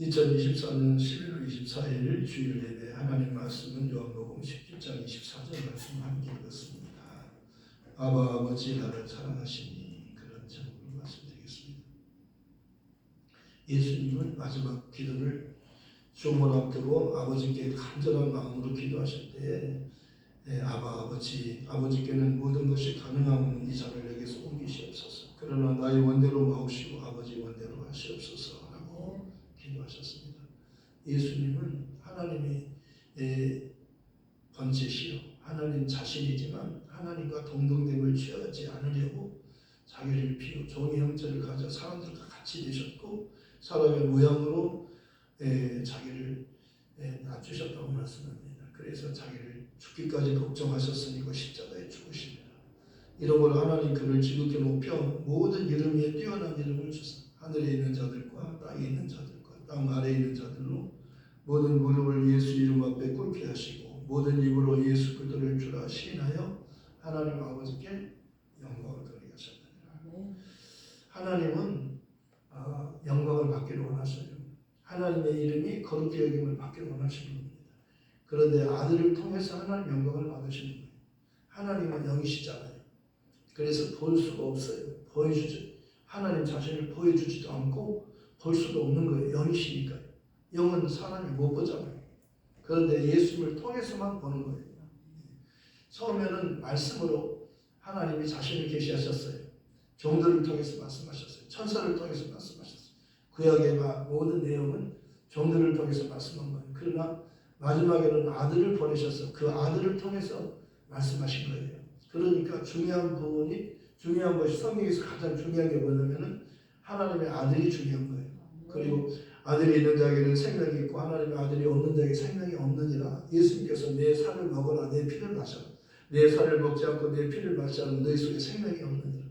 2024년 11월 24일 주일 예배 하나님 말씀은 요한복음 17장 24절 말씀 함께 읽었습니다. 아바 아버지 나를 사랑하시니 그런 제목으로 말씀드리겠습니다. 예수님은 마지막 기도를 주문 앞두고 아버지께 간절한 마음으로 기도하실 때에 예, 아바 아버지 아버지께는 모든 것이 가능한 이 자를 내게서 옮기시옵소서 그러나 나의 원대로 마옵시고 아버지 원대로 하시옵소서 하셨습니다. 예수님은 하나님의 예, 번제시요 하나님 자신이지만 하나님과 동등됨을 취하지 않으려고 자기를 비우 종의 형체를 가져 사람들과 같이 되셨고 사람의 모양으로 예, 자기를 예, 낮추셨다고 말씀합니다. 그래서 자기를 죽기까지 걱정하셨으니 그 십자가에 죽으시니라. 이러므로 하나님 그를 지극히 높여 모든 이름 위에 뛰어난 이름을 주사 하늘에 있는 자들과 땅에 있는 자들과 땅 아래에 있는 자들로 모든 무릎을 예수 이름 앞에 꿇게 하시고 모든 입으로 예수 그리스도를 주라 시인하여 하나님 아버지께 영광을 돌리게 하셨느니라. 하나님은 아, 영광을 받기를 원하셔요. 하나님의 이름이 거룩히 여김을 받기를 원하시는 겁니다. 그런데 아들을 통해서 하나님 영광을 받으시는 거예요. 하나님은 영이시잖아요. 그래서 볼 수가 없어요. 보여주지 하나님 자신을 보여주지도 않고 볼 수도 없는 거예요. 영이시니까. 영은 사람이 못 보잖아요. 그런데 예수님을 통해서만 보는 거예요. 처음에는 말씀으로 하나님이 자신을 계시하셨어요. 종들을 통해서 말씀하셨어요. 천사를 통해서 말씀하셨어요. 구약의 모든 내용은 종들을 통해서 말씀한 거예요. 그러나 마지막에는 아들을 보내셔서 그 아들을 통해서 말씀하신 거예요. 그러니까 중요한 부분이 중요한 것이 성경에서 가장 중요한 게 뭐냐면은 하나님의 아들이 중요한. 그리고 아들이 있는 자에게는 생명이 있고 하나님의 아들이 없는 자에게 생명이 없느니라. 예수님께서 내 살을 먹어라 내 피를 마셔. 내 살을 먹지 않고 내 피를 마시지 않으면 너희 속에 생명이 없느니라.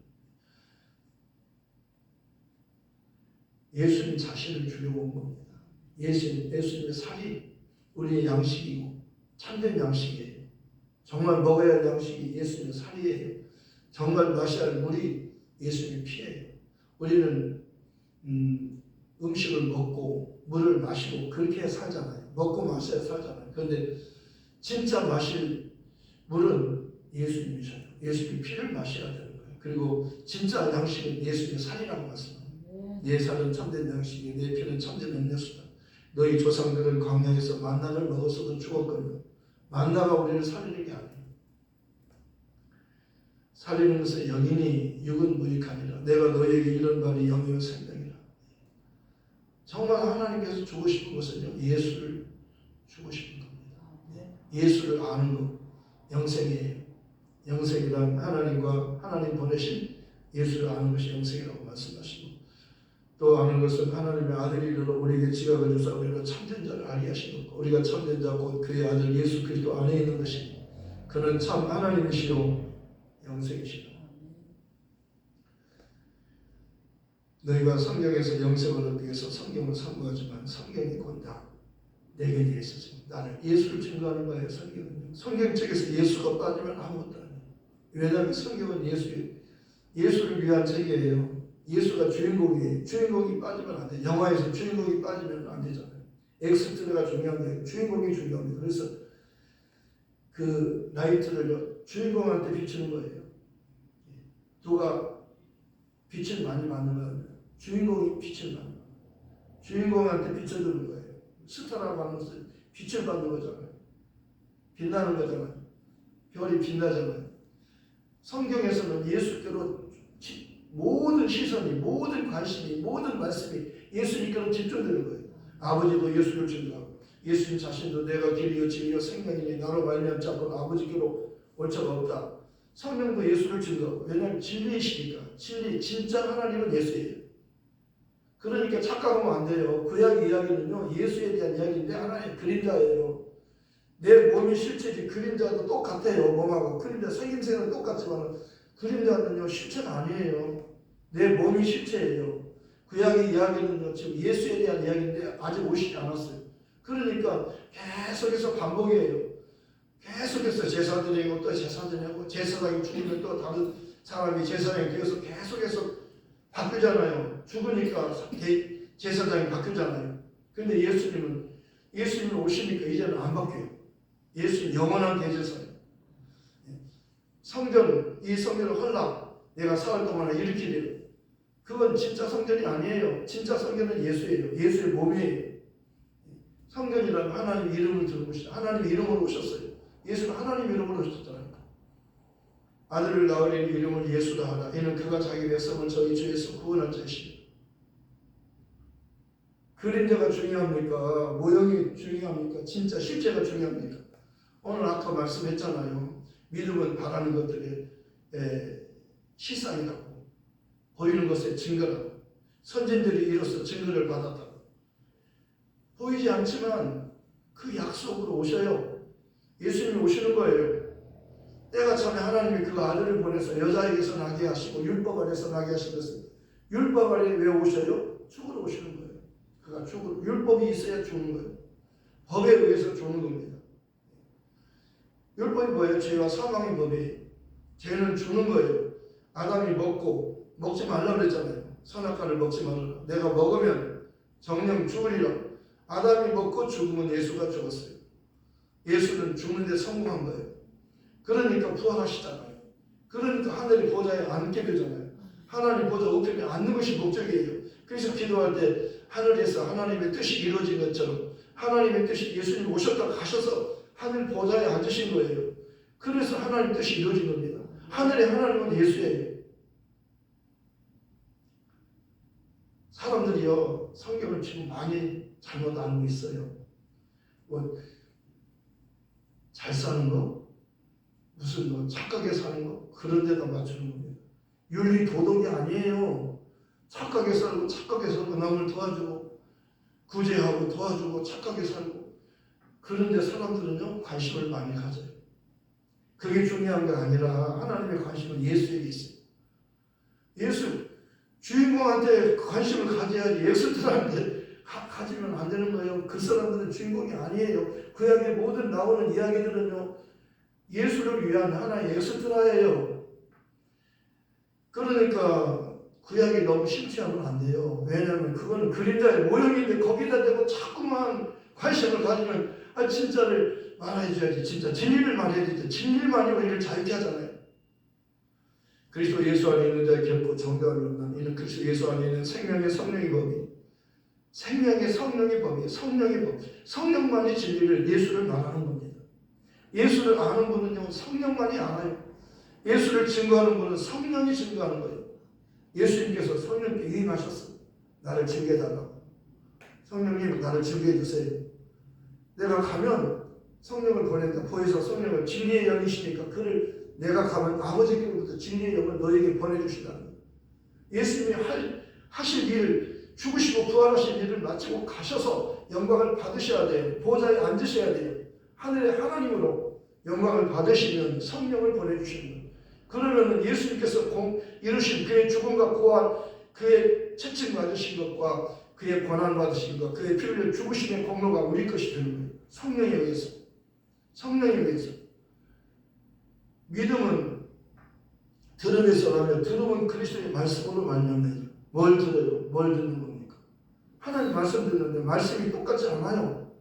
예수님 자신을 주려고 온 겁니다. 예수님, 예수님의 살이 우리의 양식이고 참된 양식이에요. 정말 먹어야 할 양식이 예수님의 살이에요. 정말 마셔야 할 물이 예수님의 피예요. 우리는 음, 음식을 먹고 물을 마시고 그렇게 살잖아요. 먹고 마셔야 살잖아요. 그런데 진짜 마실 물은 예수님이셔요. 예수님의 피를 마셔야 되는 거예요. 그리고 진짜 양식은 예수님의 살이라고 말씀합니다. 내 살은 참된 양식이 내 피는 참된 음료수다. 너희 조상들은 광야에서 만나를 먹었어도 죽었거든. 만나가 우리를 살리는 게 아니에요. 살리는 것은 영이니 육은 무익하니라. 내가 너에게 이런 말이 영이요 생명 정말 하나님께서 주고 싶은 것은요. 예수를 주고 싶은 겁니다. 예수를 아는 것. 영생이에요. 영생이란 하나님과 하나님 보내신 예수를 아는 것이 영생이라고 말씀하시고 또 아는 것은 하나님의 아들이 이르러 우리에게 지각을 주사 우리가 참된 자를 알게 것 우리가 참된 자 곧 그의 아들 예수 그리스도 안에 있는 것이 그는 참 하나님이시요 영생이시다. 너희가 성경에서 영생을 얻기 위해서 성경을 선고하지만 성경이 곧다 내게 대해서 지금 나를 예수를 증거하는 거예요. 성경은 성경 책에서 예수가 빠지면 아무것도 아니에요. 왜냐하면 성경은 예수 예수를 위한 책이에요. 예수가 주인공이에요. 주인공이 빠지면 안 돼. 영화에서 주인공이 빠지면 안 되잖아요. 엑스트라가 중요한 거예요. 주인공이 중요합니다. 그래서 그 라이트를 주인공한테 비추는 거예요. 누가 빛을 많이 받는 거예요. 주인공이 빛을 받는 거예요. 주인공한테 비춰주는 거예요. 스타라고 하는 것은 빛을 받는 거잖아요. 빛나는 거잖아요. 별이 빛나잖아요. 성경에서는 예수께로 모든 시선이, 모든 관심이, 모든 말씀이 예수님께로 집중되는 거예요. 아버지도 예수를 증거하고 예수님 자신도 내가 길이요 진리요 생명이니 나로 말미암지 않고 아버지께로 올 자가 없다. 성령도 예수를 증거하고 왜냐하면 진리이시니까 진리 진짜 하나님은 예수예요. 그러니까 착각하면 안 돼요. 구약 이야기는요 예수에 대한 이야기인데 하나의 그림자예요. 내 몸이 실체지 그림자도 똑같아요. 몸하고 그림자 생김새는 똑같지만 그림자는요 실체가 아니에요. 내 몸이 실체예요. 구약의 이야기는요 지금 예수에 대한 이야기인데 아직 오시지 않았어요. 그러니까 계속해서 반복이에요. 계속해서 제사 드리고 또 제사 드리고 제사장이 죽으면 또 다른 사람이 제사장이 되어서 계속해서 바뀌잖아요. 죽으니까 제사장이 바뀌잖아요. 근데 예수님은 예수님은 오시니까 이제는 안 바뀌어요. 예수님 영원한 대제사예요. 성전 이 성전을 헐라 내가 사흘 동안에 일으키리라. 그건 진짜 성전이 아니에요. 진짜 성전은 예수예요. 예수의 몸이에요. 성전이라는 하나님 이름을 들고 오시 하나님 이름으로 오셨어요. 예수는 하나님 이름으로 오셨잖아요. 아들을 낳으려니 이름을 예수라 하라. 이는 그가 자기 백성을 저희 주에서 구원할 자시니. 그림자가 중요합니까? 모형이 중요합니까? 진짜 실제가 중요합니까? 오늘 아까 말씀했잖아요. 믿음은 바라는 것들의 에, 실상이라고 보이는 것의 증거라고 선진들이 이로써 증거를 받았다고 보이지 않지만 그 약속으로 오셔요. 예수님이 오시는 거예요. 때가 참에 하나님이 그 아들을 보내서 여자에게서 나게 하시고 율법 안에서 나게 하신 것은 율법 안에 왜 오셔요? 죽으러 오시는 거예요. 그가 죽으러 율법이 있어야 죽는 거예요. 법에 의해서 죽는 겁니다. 율법이 뭐예요? 죄와 사망의 법이에요. 죄는 죽는 거예요. 아담이 먹고 먹지 말라 그랬잖아요. 선악과를 먹지 말라. 내가 먹으면 정령 죽으리라. 아담이 먹고 죽으면 예수가 죽었어요. 예수는 죽는데 성공한 거예요. 그러니까 부활하시잖아요. 그러니까 하늘의 보좌에 앉게 되잖아요. 하나님 보좌 우편에 앉는 것이 목적이에요. 그래서 기도할 때 하늘에서 하나님의 뜻이 이루어진 것처럼 하나님의 뜻이 예수님 오셨다 가셔서 하늘 보좌에 앉으신 거예요. 그래서 하나님 뜻이 이루어진 겁니다. 하늘의 하나님은 예수예요. 사람들이요 성경을 지금 많이 잘못 알고 있어요. 뭐 잘 사는 거, 무슨 뭐 착하게 사는 거 그런 데다 맞추는 겁니다. 윤리 도덕이 아니에요. 착하게 살고 착하게 살고 남을 도와주고 구제하고 도와주고 착하게 살고 그런데 사람들은요 관심을 많이 가져요. 그게 중요한 게 아니라 하나님의 관심은 예수에게 있어요. 예수 주인공한테 관심을 가져야지 엑스트라한테 가 지면 안 되는 거예요. 그 사람들은 주인공이 아니에요. 구약의 모든 나오는 이야기들은요 예수를 위한 하나의 엑스트라예요. 그러니까 구약이 너무 심취하면 안 돼요. 왜냐하면 그거는 그림자의 모형인데 거기다 대고 자꾸만 관심을 가지면 아 진짜를 말해줘야지 진짜 진리를 말해야 되죠. 진리만이 우리를 자유케 하잖아요. 그리스도 예수 안에 있는 자의 결코 정결을 얻는 이는 그리스도 예수 안에 있는 생명의 성령의 법이 생명의 성령의 법이에요. 성령의 법. 성령만이 진리를 예수를 말하는 겁니다. 예수를 아는 분은요 성령만이 알아요. 예수를 증거하는 분은 성령이 증거하는 거예요. 예수님께서 성령께 위임하셨어. 나를 증거해달라고. 성령님 나를 증거해 주세요. 내가 가면 성령을 보낸다. 보혜사 성령을 진리의 영이시니까 그를 내가 가면 아버지께로부터 진리의 영을 너에게 보내주시다는 거예요. 예수님이 할, 하실 일, 죽으시고 부활하신 일을 마치고 가셔서 영광을 받으셔야 돼요. 보좌에 앉으셔야 돼요. 하늘의 하나님으로 영광을 받으시면 성령을 보내주시는 거예요. 그러면 예수님께서 공, 이루신 그의 죽음과 고한 그의 채찍 맞으신 것과 그의 고난 받으신 것, 그의 피 흘려 죽으심의 공로가 우리 것이 되는 거예요. 성령에 의해서. 성령에 의해서. 믿음은 들음에서 나면 들음은 그리스도의 말씀으로 말미암아요. 뭘 들어요? 뭘 듣는 겁니까? 하나님 말씀 듣는데 말씀이 똑같지 않아요.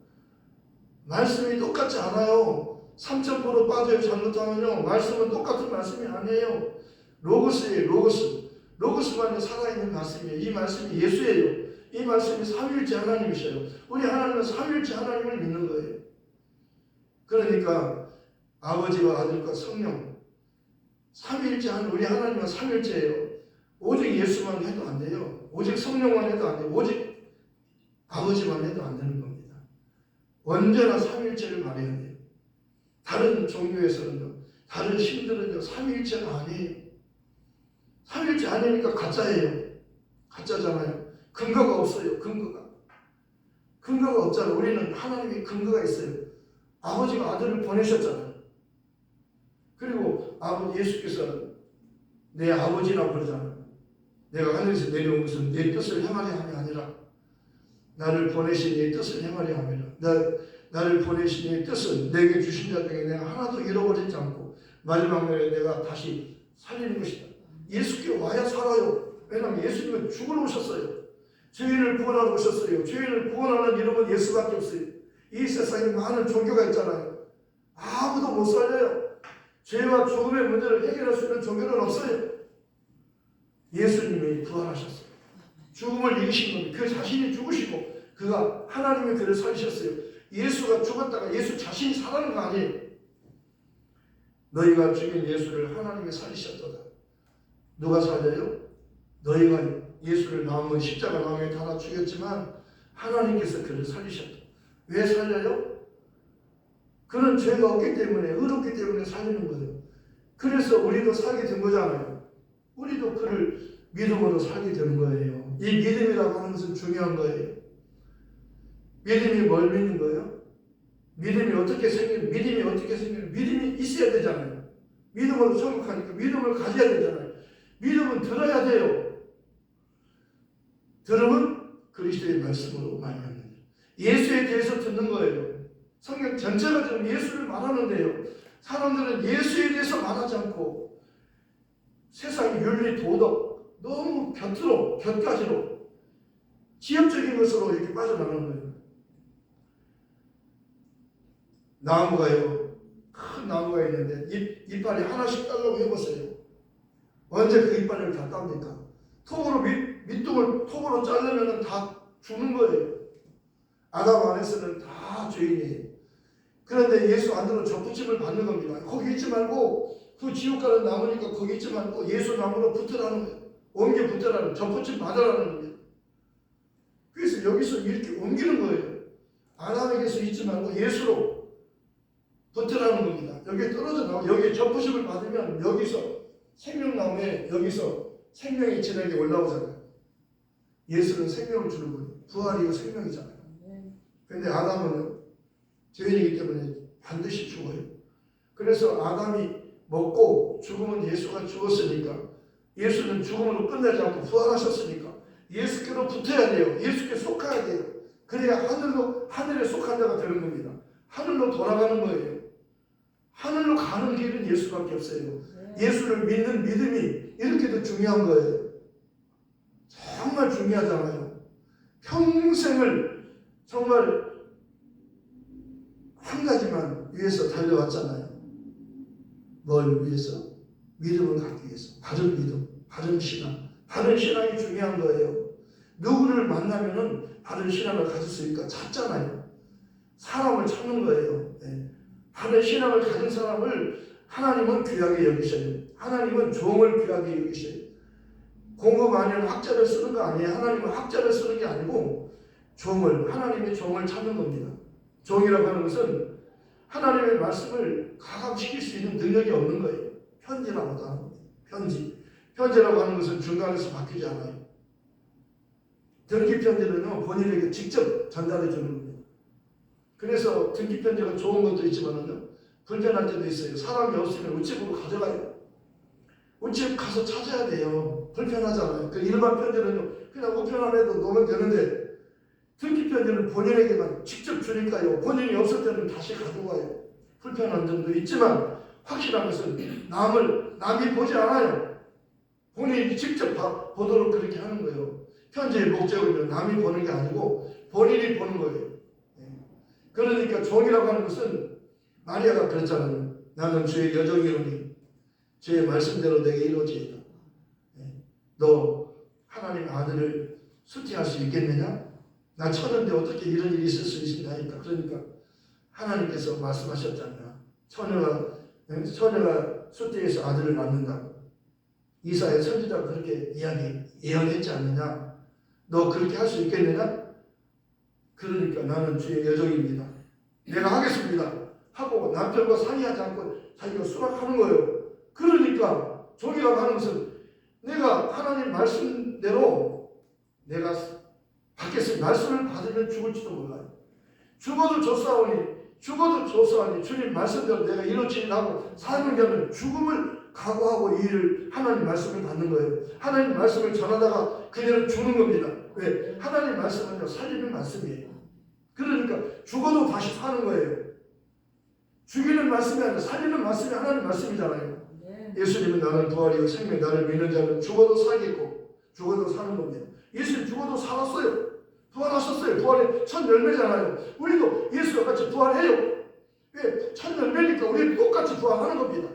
말씀이 똑같지 않아요. 3,000% 빠져요. 잘못하면요. 말씀은 똑같은 말씀이 아니에요. 로고스예요. 로고스. 로고스만이 살아있는 말씀이에요. 이 말씀이 예수예요. 이 말씀이 삼일째 하나님이셔요. 우리 하나님은 삼일째 하나님을 믿는 거예요. 그러니까 아버지와 아들과 성령 삼일째 한 우리 하나님은 삼일째예요. 오직 예수만 해도 안 돼요. 오직 성령만 해도 안 돼요. 오직 아버지만 해도 안 되는 겁니다. 언제나 삼일째를 말해야 돼요. 다른 종교에서는요, 다른 신들은요, 삼일째가 아니에요. 삼일째 아니니까 가짜예요. 가짜잖아요. 근거가 없어요. 근거가. 근거가 없잖아요. 우리는 하나님의 근거가 있어요. 아버지가 아들을 보내셨잖아요. 그리고 아버지 예수께서 내 아버지라고 그러잖아요. 내가 하늘에서 내려온 것은 내 뜻을 행하려 함이 아니라 나를 보내신 내 뜻을 행하려 함이라. 나, 나를 보내신 내 뜻은 내게 주신 자 중에 내가 하나도 잃어버리지 않고 마지막 날에 내가 다시 살리는 것이다. 예수께 와야 살아요. 왜냐하면 예수님은 죽으러 오셨어요. 죄인을 구원하러 오셨어요. 죄인을 구원하는 이름은 예수밖에 없어요. 이 세상에 많은 종교가 있잖아요. 아무도 못 살려요. 죄와 죽음의 문제를 해결할 수 있는 종교는 없어요. 예수님이 부활하셨어요. 죽음을 이기신 겁니다. 그 자신이 죽으시고 그가 하나님의 그를 살리셨어요. 예수가 죽었다가 예수 자신이 살아는 거 아니에요. 너희가 죽인 예수를 하나님이 살리셨도다. 누가 살려요? 너희가 예수를 나무 십자가 나무에 달아 죽였지만 하나님께서 그를 살리셨다. 왜 살려요? 그는 죄가 없기 때문에 의롭기 때문에 살리는 거예요. 그래서 우리도 살게 된 거잖아요. 우리도 그를 믿음으로 살게 되는 거예요. 이 믿음이라고 하는 것은 중요한 거예요. 믿음이 뭘 믿는 거예요? 믿음이 어떻게 생기는, 믿음이 어떻게 생기는, 믿음이 있어야 되잖아요. 믿음으로 천국하니까 믿음을 가져야 되잖아요. 믿음은 들어야 돼요. 들으면 그리스도의 말씀으로 말합니다. 예수에 대해서 듣는 거예요. 성경 전체가 지금 예수를 말하는데요. 사람들은 예수에 대해서 말하지 않고 세상의 윤리, 도덕 너무 곁으로, 곁가지로 지역적인 것으로 이렇게 빠져나가는 거예요. 나무가요. 큰 나무가 있는데 잎, 이빨이 하나씩 따려고 해보세요. 언제 그 이빨을 다 땁니까? 톱으로 밑, 밑둥을 톱으로 자르면 다 죽는 거예요. 아담 안에서는 다 죄인이에요. 그런데 예수 안으로 접붙임을 받는 겁니다. 거기 있지 말고 그 지옥 가는 나무니까 거기 있지 말고 예수 나무로 붙으라는 거예요. 옮겨 붙으라는 접붙임 받으라는 겁니다. 그래서 여기서 이렇게 옮기는 거예요. 아담에게서 있지 말고 예수로 붙으라는 겁니다. 여기 떨어져 나와 여기 접붙임을 받으면 여기서 생명나무에 여기서 생명이 진에게 올라오잖아요. 예수는 생명을 주는 거예요. 부활이고 생명이잖아요. 근데 아담은 죄인이기 때문에 반드시 죽어요. 그래서 아담이 먹고 죽으면 예수가 죽었으니까 예수는 죽음으로 끝내지 않고 부활하셨으니까 예수께로 붙어야 돼요. 예수께 속해야 돼요. 그래야 하늘로 하늘에 속한 자가 되는 겁니다. 하늘로 돌아가는 거예요. 하늘로 가는 길은 예수밖에 없어요. 예수를 믿는 믿음이 이렇게도 중요한 거예요. 정말 중요하잖아요. 평생을 정말 한 가지만 위해서 달려왔잖아요. 뭘 위해서? 믿음을 갖기 위해서. 바른 믿음, 바른 신앙. 바른 신앙이 중요한 거예요. 누구를 만나면은 바른 신앙을 가질 수 있을까 찾잖아요. 사람을 찾는 거예요. 네. 바른 신앙을 가진 사람을 하나님은 귀하게 여기셔요. 하나님은 종을 귀하게 여기셔요. 공부 많이 하는 학자를 쓰는 거 아니에요. 하나님은 학자를 쓰는 게 아니고 종을, 하나님의 종을 찾는 겁니다. 종이라고 하는 것은 하나님의 말씀을 가감시킬 수 있는 능력이 없는 거예요. 편지라고도 하는. 편지. 편지라고 하는 것은 중간에서 바뀌지 않아요. 등기 편지는요, 본인에게 직접 전달해 주는. 그래서 등기 편지가 좋은 것도 있지만은요, 불편할 때도 있어요. 사람이 없으면 우체국으로 가져가요. 우체국 가서 찾아야 돼요. 불편하잖아요. 그 일반 편지는요, 그냥 우편함에도 놓으면 되는데, 등기 편지는 본인에게만 직접 주니까요. 본인이 없을 때는 다시 가져가요. 불편한 점도 있지만 확실한 것은 남을 남이 보지 않아요. 본인이 직접 봐- 보도록 그렇게 하는 거예요. 편지의 목적은 남이 보는 게 아니고 본인이 보는 거예요. 예. 그러니까 종이라고 하는 것은 마리아가 그랬잖아요. 나는 주의 여정이오니 주의 말씀대로 내게 이루어지이다. 예. 너 하나님 아들을 수티할 수 있겠느냐? 나 처녀인데 어떻게 이런 일이 있을 수 있나니까 그러니까 하나님께서 말씀하셨잖아요. 처녀가 예? 처녀가 수태에서 아들을 낳는다. 이사의 선지자가 그렇게 이야기 예언했지 않느냐? 너 그렇게 할 수 있겠느냐? 그러니까 나는 주의 여정입니다. 내가 하겠습니다. 하고 남편과 상의하지 않고 자기가 수락하는 거예요. 그러니까 종이라고 하는 것은 내가 하나님 말씀대로 내가 받겠습니다. 말씀을 받으면 죽을지도 몰라요. 죽어도 조사오니 죽어도 조사하니 주님 말씀대로 내가 이루어지는 하고 삶을 겨면 죽음을 각오하고 이 일을 하나님 말씀을 받는 거예요. 하나님 말씀을 전하다가 그대로 죽는 겁니다. 왜? 하나님 말씀은요 살리는 말씀이에요. 그러니까 죽어도 다시 사는 거예요. 죽이는 말씀이 아니라 살리는 말씀이 하나님 말씀이잖아요. 예수님은 나는 부활이요 생명 나를 믿는 자는 죽어도 살겠고 죽어도 사는 겁니다. 예수님 죽어도 살았어요. 부활하셨어요. 부활의 첫 열매잖아요. 우리도 예수와 같이 부활해요. 왜? 첫 열매니까 우리도 똑같이 부활하는 겁니다.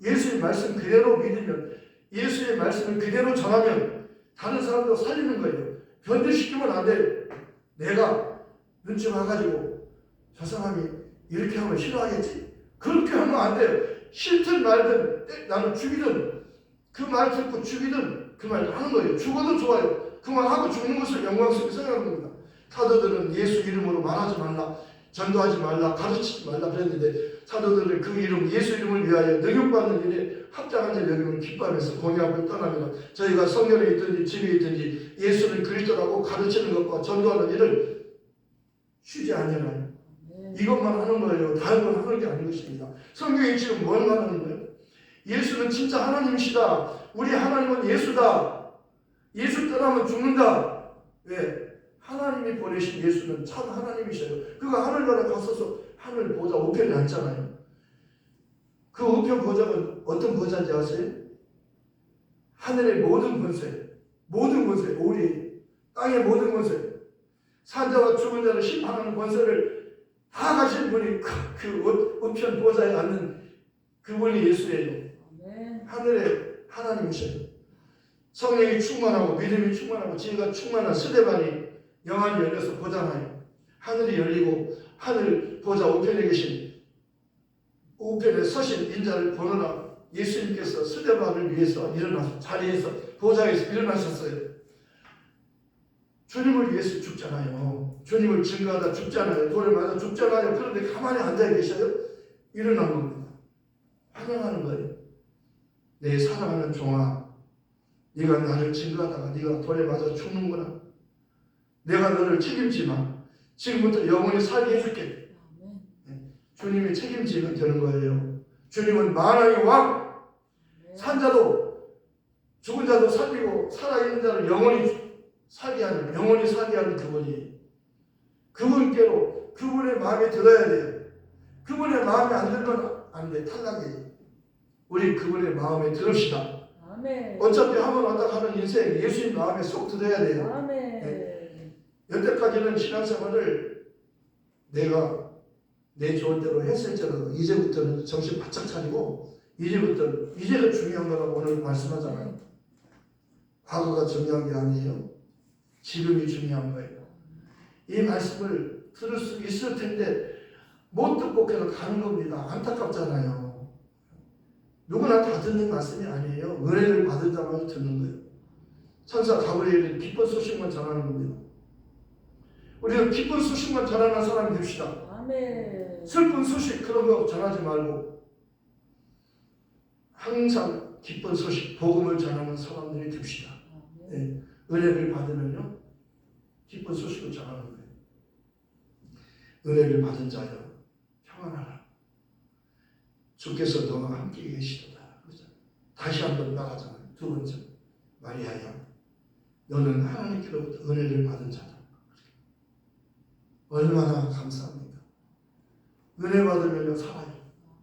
예수의 말씀 그대로 믿으면 예수의 말씀을 그대로 전하면 다른 사람도 살리는 거예요. 변질시키면 안 돼요. 내가 눈치 봐가지고 저 사람이 이렇게 하면 싫어하겠지? 그렇게 하면 안 돼요. 싫든 말든 때- 나는 죽이든 그 말 듣고 죽이든 그 말 하는 거예요. 죽어도 좋아요. 그 말 하고 죽는 것을 영광스럽게 생각하는 겁니다. 사도들은 예수 이름으로 말하지 말라, 전도하지 말라, 가르치지 말라 그랬는데 사도들은 그 이름, 예수 이름을 위하여 능욕받는 일에 합당한 자 여기면 기뻐하면서 공약을 떠나면 저희가 성전에 있든지 집에 있든지 예수를 그리스도라고 가르치는 것과 전도하는 일을 쉬지 않으라. 이것만 하는 거예요. 다른 건 하는 게 아닌 것입니다. 성경이 지금 뭘 말하는 거예요? 예수는 진짜 하나님이시다. 우리 하나님은 예수다. 예수 떠나면 죽는다. 왜? 하나님이 보내신 예수는 참 하나님이셔요. 그가 하늘나라 갔어서 하늘 보좌 우편에 앉잖아요. 그 우편 보좌가 어떤 보좌인지 아세요? 하늘의 모든 권세, 모든 권세, 우리 땅의 모든 권세, 산자와 죽은 자를 심판하는 권세를 다 가진 분이 그, 그 우- 우편 보좌에 앉는 그분이 예수예요. 하늘의 하나님이셔요. 성령이 충만하고 믿음이 충만하고 지혜가 충만한 스데반이 영안이 열려서 보잖아요. 하늘이 열리고 하늘 보좌 우편에 계신 우편에 서신 인자를 보느라 예수님께서 스데반을 위해서 일어나서 자리에서 보좌에서 일어나셨어요. 주님을 위해서 죽잖아요. 주님을 증거하다 죽잖아요. 돌에 맞아 죽잖아요. 그런데 가만히 앉아 계셔요. 일어난 겁니다. 환영하는 거예요. 내 사랑하는 종아, 네가 나를 증거하다가 네가 돌에 맞아 죽는구나. 내가 너를 책임지마. 지금부터 영원히 살게 해줄게. 주님이 책임지면 되는 거예요. 주님은 만왕의 왕, 산자도 죽은 자도 살리고 살아있는 자를 영원히 살게 하는 영원히 살게 하는 그분이 그분께로 그분의 마음에 들어야 돼요. 그분의 마음에 안 들면 안 돼. 탈락이에요. 우리 그분의 마음에 들읍시다. 어차피 한번 왔다 가는 인생 예수님 마음에 쏙 들어야 돼요. 여태까지는 신앙생활을 내가 내 좋은 대로 했을지라도 이제부터는 정신 바짝 차리고 이제부터 이제가 중요한 거라고 오늘 말씀하잖아요. 과거가 중요한 게 아니에요. 지금이 중요한 거예요. 이 말씀을 들을 수 있을 텐데 못 듣고 그냥 가는 겁니다. 안타깝잖아요. 누구나 다 듣는 말씀이 아니에요. 은혜를 받은 자만 듣는 거예요. 천사 가브리엘이 기쁜 소식만 전하는 겁니다. 우리는 기쁜 소식만 전하는 사람이 됩시다. 슬픈 소식 그런 거 전하지 말고 항상 기쁜 소식, 복음을 전하는 사람들이 됩시다. 네. 은혜를 받으면요 기쁜 소식을 전하는 거예요. 은혜를 받은 자여 평안하라. 주께서 너와 함께 계시도다. 그죠? 다시 한번 나가잖아요. 두 번째 마리아야 너는 하나님께로부터 은혜를 받은 자다. 얼마나 감사합니까? 은혜 받으면 살아요.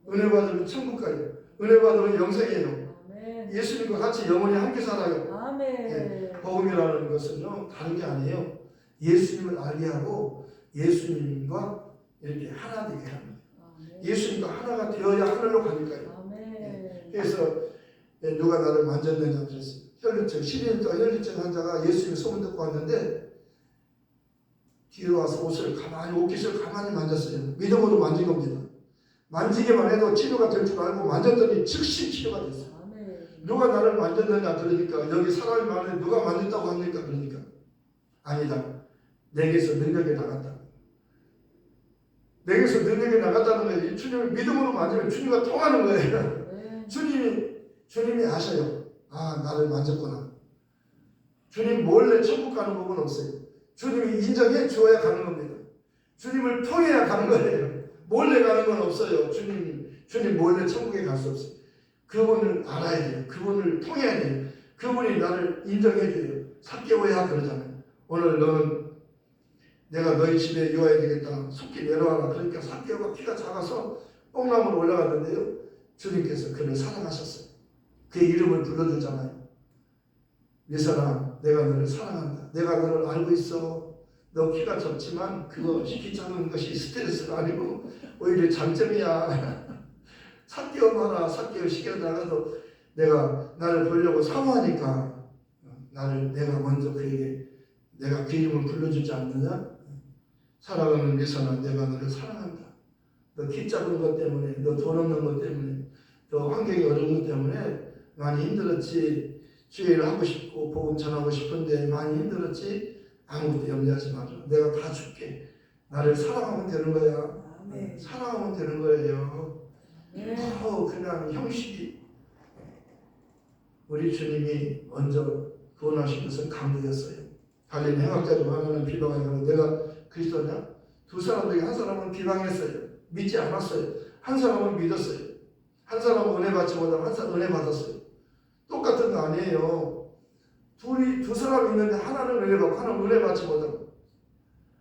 은혜 받으면 천국 가요. 은혜 받으면 영생이에요. 예수님과 같이 영원히 함께 살아요. 복음이라는 것은요 다른 게 아니에요. 예수님을 알게 하고 예수님과 이렇게 하나 되게 하는 거예요. 예수님과 하나가 되어야 하늘로 가니까요. 그래서 누가 나를 만졌느냐 그랬어요. 혈류증, 12년자 혈류증 환자가 예수님 소문 듣고 왔는데 뒤로 와서 옷을 가만히 옷깃을 가만히 만졌어요. 믿음으로 만진 겁니다. 만지기만 해도 치료가 될 줄 알고 만졌더니 즉시 치료가 됐어요. 누가 나를 만졌느냐 그러니까 여기 사람이 많은데 누가 만졌다고 합니까? 그러니까. 아니다. 내게서 능력이 나갔다. 내게서 능력이 나갔다는 거예요. 주님을 믿음으로 만지면 주님과 통하는 거예요. 주님이 주님이 아셔요. 아 나를 만졌구나. 주님 몰래 천국 가는 법은 없어요. 주님이 인정해 주어야 가는 겁니다. 주님을 통해야 가는 거예요. 몰래 가는 건 없어요. 주님 주님 몰래 천국에 갈 수 없어요 그분을 알아야 돼요. 그분을 통해야 돼요. 그분이 나를 인정해 줘요. 사개오야 그러잖아요. 오늘 너는 내가 너희 집에 이와야 되겠다. 속기 내려와라. 그러니까 사개오가 키가 작아서 뽕나무로 올라갔는데요. 주님께서 그를 사랑하셨어요. 그의 이름을 불러주잖아요. 이 사람 얘들아 내가 너를 사랑한다. 내가 너를 알고 있어. 너 키가 적지만 그거 키 작은 것이 스트레스가 아니고 오히려 장점이야. 마라 사개월 시켜 나가도 내가 나를 보려고 사모하니까 나를 내가 먼저 그에게 내가 그 이름을 불러주지 않느냐? 사랑하는 미선아 내가 너를 사랑한다. 너 키 작은 것 때문에 너 돈 없는 것 때문에 또 환경이 어려운 것 때문에 많이 힘들었지 주의를 하고 싶고 복음 전하고 싶은데 많이 힘들었지 아무것도 염려하지 마라. 내가 다 줄게. 나를 사랑하면 되는 거야. 사랑하면 되는 거예요. 네. 어, 그냥 형식이 우리 주님이 먼저 구원하신 것은 강도였어요. 달린 행악자 중 하나는 비방하고 내가 그리스도냐? 두 사람 중에 한 사람은 비방했어요. 믿지 않았어요. 한 사람은 믿었어요. 한 사람은 은혜 받지 못하고 한 사람은 은혜 받았어요. 똑같은 거 아니에요. 둘이 두 사람 있는데 하나는 은혜 받고 하나는 은혜 받지 못하고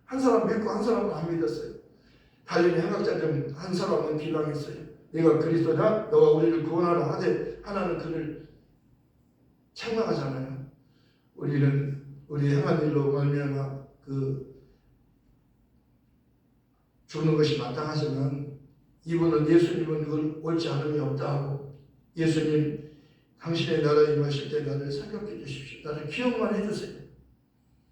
한 사람 믿고 한 사람은 안 믿었어요. 달린 행악자 중한 사람은 비방했어요. 네가 그리스도냐? 너가 우리를 구원하라 하되 하나는 그를 책망하잖아요. 우리는 우리 행한 일로 말미암아 그 죽는 것이 마땅하지만 이분은 예수님은 그걸 옳지 않음이 없다 하고 예수님 당신의 나라에 임하실 때 나를 생각해 주십시오. 나를 기억만 해주세요.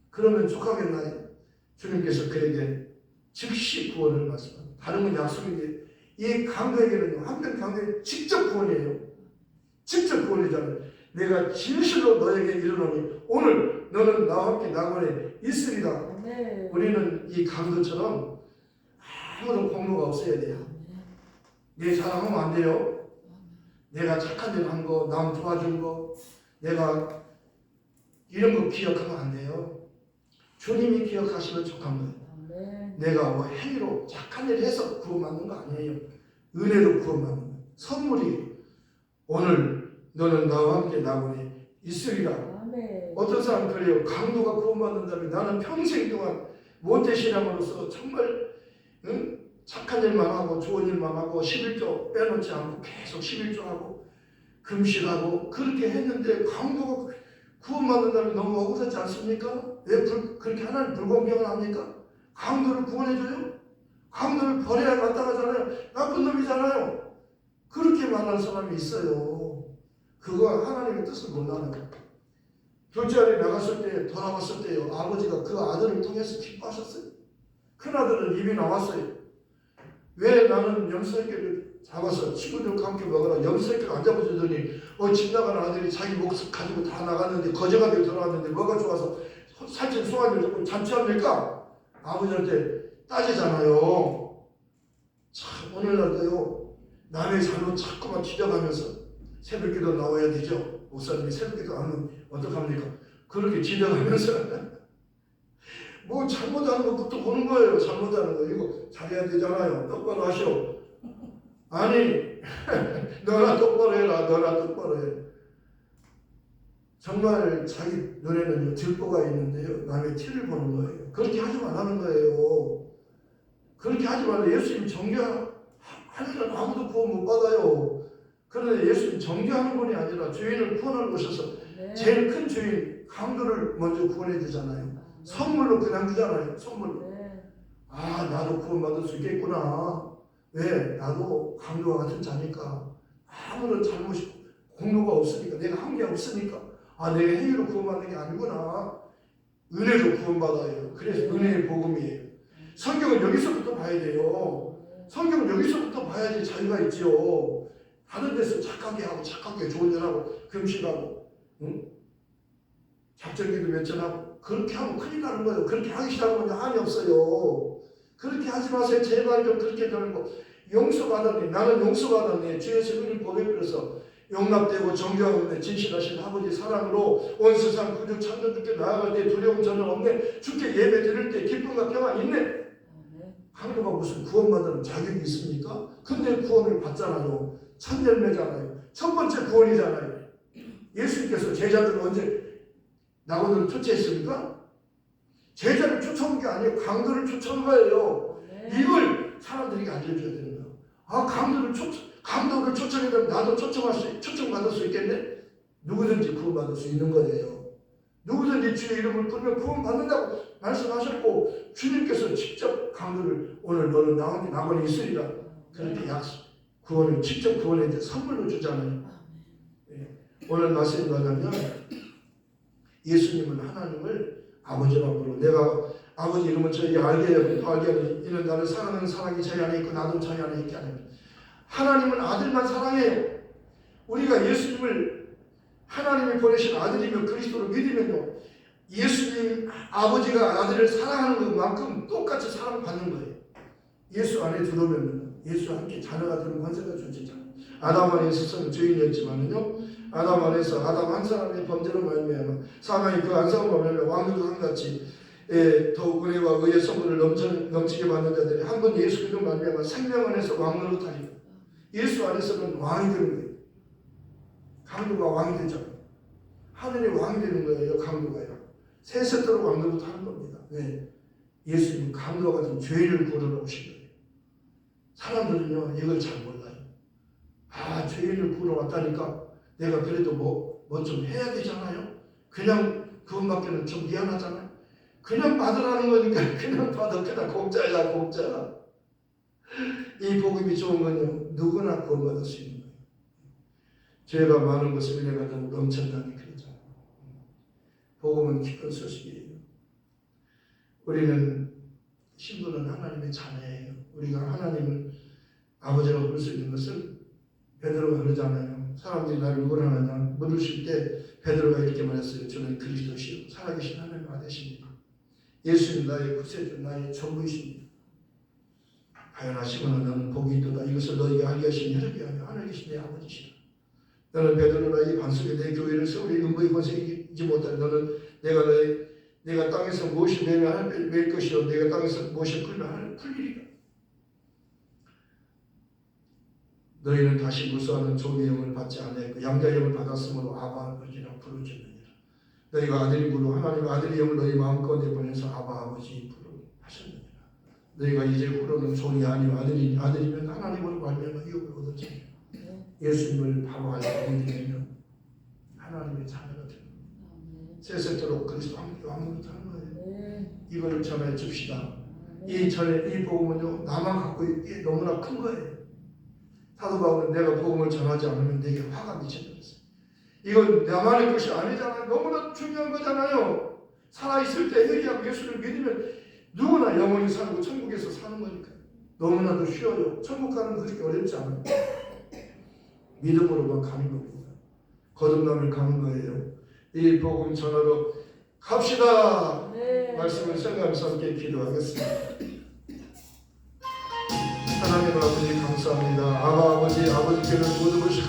그러면 족하겠나요? 주님께서 그에게 즉시 구원을 말씀합니다. 다른 건 약속인데 이 강도에게는 한편 강도에 직접 구원이에요. 직접 구원이잖아요. 내가 진실로 너에게 이르노니 오늘 너는 나와 함께 낙원에 있으리라. 네. 우리는 이 강도처럼 아무런 공로가 없어야 돼요. 내 자랑하면 안 돼요. 내가 착한 일 한 거, 남 도와준 거, 내가 이런 거 기억하면 안 돼요. 주님이 기억하시면 족한 거예요. 내가 뭐 행위로 착한 일 해서 구원받는 거 아니에요. 은혜로 구원받는 거. 선물이 오늘 너는 나와 함께 나오니 있으리라. 아멘. 어떤 사람 그래요. 강도가 구원받는다면 나는 평생 동안 모태신앙으로서 정말 응? 착한 일만 하고 좋은 일만 하고 11조 빼놓지 않고 계속 11조 하고 금식하고 그렇게 했는데 강도가 구원받는다면 너무 억울하지 않습니까? 왜 불, 그렇게 하나님 불공평을 합니까? 강도를 구원해줘요? 강도를 버려야 마땅하잖아요. 나쁜 놈이잖아요. 그렇게 말하는 사람이 있어요. 그거 하나님의 뜻을 몰라요. 둘째 아들이 나갔을 때, 돌아왔을 때요. 아버지가 그 아들을 통해서 기뻐하셨어요. 큰 아들은 입이 나왔어요. 왜 나는 염소새끼를 잡아서 친구들과 함께 먹으라 염소새끼를 안 잡아주더니 어, 집 나가는 아들이 자기 목숨 가지고 다 나갔는데 거저가게 돌아왔는데 뭐가 좋아서 살찐 송아지를 잡고 잔치합니까? 아버지한테 따지잖아요. 참 오늘날도요 남의 잘못 자꾸만 지적하면서 새벽기도 나와야 되죠. 목사님이 새벽기도 하면 어떡합니까? 그렇게 지적하면서 뭐 잘못하는 것부터 보는 거예요. 잘못하는 거 이거 잘해야 되잖아요. 똑바로 하시오. 아니 너나 똑바로 해라. 너나 똑바로 해. 정말 자기 눈에는 들보가 있는데요. 남의 티를 보는 거예요. 그렇게 하지 말라는 거예요. 그렇게 하지 말라. 예수님 정죄하면 아무도 구원 못 받아요. 그런데 예수님 정죄하는 분이 아니라 죄인을 구원하러 오셔서 네. 제일 큰 죄인 강도를 먼저 구원해 주잖아요. 선물로 그냥 주잖아요. 선물로. 네. 아 나도 구원받을 수 있겠구나. 왜? 나도 강도와 같은 자니까 아무런 잘못이 공로가 없으니까 내가 한 게 없으니까 아 내가 행위로 구원받는 게 아니구나. 은혜로 구원받아요. 그래서 은혜의 복음이에요. 성경은 여기서부터 봐야 돼요. 성경은 여기서부터 봐야지 자유가 있지요. 다른 데서 착하게 하고 착하게 좋은 일 하고 금식하고 응? 작전기도 몇천하고 그렇게 하면 큰일 나는 거예요. 그렇게 하기 시작하면 한이 없어요. 그렇게 하지 마세요. 제발 좀 그렇게 되는 거. 용서받았니? 나는 용서받았니? 주에서 은일 보배 빌어서 용납되고 정결하는데 진실하신 아버지 사랑으로 온 세상 구주 찾는 주께 나아갈 때 두려움 전혀 없네. 주께 예배 드릴 때 기쁨과 평화 있네. 아멘. 하나님가 무슨 구원받는 자격이 있습니까? 근데 구원을 받잖아요. 첫 열매잖아요. 첫 번째 구원이잖아요. 예수님께서 제자들을 언제 나고들을 초대했습니까? 제자를 쫓아온 게 아니에요. 강도를 쫓아온 거예요. 네. 이걸 사람들에게 알려줘야 되는 거예요. 아, 강도를 쫓, 강도를 초청해 되면 나도 초청할 수, 초청받을 수 있겠네? 누구든지 구원받을 수 있는 거예요. 누구든지 주의 이름을 부르면 구원 받는다고 말씀하셨고 주님께서 직접 강도를 오늘 너는 나오니 나머지 있으리라 그렇게 약속 구원을 직접 대해 선물로 주잖아요. 오늘 말씀이 뭐냐면 예수님은 하나님을 아버지라고 부르고 내가 아버지 이름을 저에게 알게 하고 알게 이는 나를 사랑하는 사랑이 저희 안에 있고 나도 저희 안에 있게 하는 하나님은 아들만 사랑해요. 우리가 예수님을 하나님이 보내신 아들이며 그리스도를 믿으면요 예수님 아버지가 아들을 사랑하는 것만큼 똑같이 사랑받는 거예요. 예수 안에 들어오면 예수와 함께 자녀가 되는 권세가 존재잖아요. 아담 안에 있어서는 죄인이었지만은요 아담 안에서 아담 한 사람의 범죄로 말미암아 사망이 그 안상으로 말미암아 왕들과 한같이 예, 더욱 은혜와 의의 넘쳐, 넘치게 받는 자들이 한 번 예수 믿음 말미암아 생명 안에서 왕으로 다니고 예수 안에서는 왕이 되는 거예요. 강도가 왕이 되잖아요. 하늘의 왕이 되는 거예요. 강도가요. 세세토록 왕으로 타는 겁니다. 왜? 예수님 강도가 같은 죄인을 구원하러 오신 거예요. 사람들은요 이걸 잘 몰라요. 아 죄인을 구원하러 왔다니까 내가 그래도 뭐 뭐 좀 해야 되잖아요. 그냥 그것밖에는 좀 미안하잖아요. 그냥 받으라는 거니까 그냥 받아 그냥 공짜야 공짜. 이 복음이 좋은 건요 누구나 구원받을 수 있는 거예요. 죄가 많은 것을 은혜가 더욱 넘쳐나게 그러잖아요. 복음은 기쁜 소식이에요. 우리는 신부는 하나님의 자녀예요. 우리가 하나님을 아버지라고 부를 수 있는 것은 베드로가 그러잖아요. 사람들이 나를 누구라 하느냐 물으실 때 베드로가 이렇게 말했어요. 저는 그리스도시요 살아계신 하나님 아들이십니다. 예수님 나의 구세주 나의 전부이십니다. 하연하시거나 나는 복이 있도다. 이것을 너희가 알게 하늘 계신 내 아버지시라. 너는 베드로라 이 반석에 내 교회를 세우리 음부의 권세이 이지 못하리. 너는 내가 너희 내가 땅에서 무엇이 매면 할 것이요 내가 땅에서 무엇이 풀면 할 풀리리라. 너희는 다시 무수하는 종의 영을 받지 아니하였고 양자의 영을 받았으므로 아바 아버지라 부르짖느니라. 너희가 아들이므로 하나님 아들의 영을 너희 마음가운데 보내서 아바 아버지 부르하셨느니라. 너희가 이제 부르는 종이 아니요 아들이 아들이면 하나님으로 말미암아 이육을 얻었지. 예수님을 바로 알고 믿으면 하나님의 자녀가 되는 거예요. 세세토록 그리스도 함께 타는 거예요. 네. 이거를 전해 줍시다. 이 전에 이 복음은요 나만 갖고 있기에 너무나 큰 거예요. 사도 바울은 내가 복음을 전하지 않으면 내게 화가 그랬어요. 이건 나만의 것이 아니잖아요. 너무나 중요한 거잖아요. 살아있을 때 회개하고 예수를 믿으면 누구나 영원히 살고 천국에서 사는 거니까요. 너무나도 쉬워요. 천국 가는 거 그렇게 어렵지 않아요. 믿음으로만 가는 겁니다. 거듭남을 가는 거예요. 이 복음 전하러 갑시다. 네. 말씀을 생각하면서 함께 기도하겠습니다. 하나님 아버지 감사합니다. 아바 아버지 아버지께는 모든 것이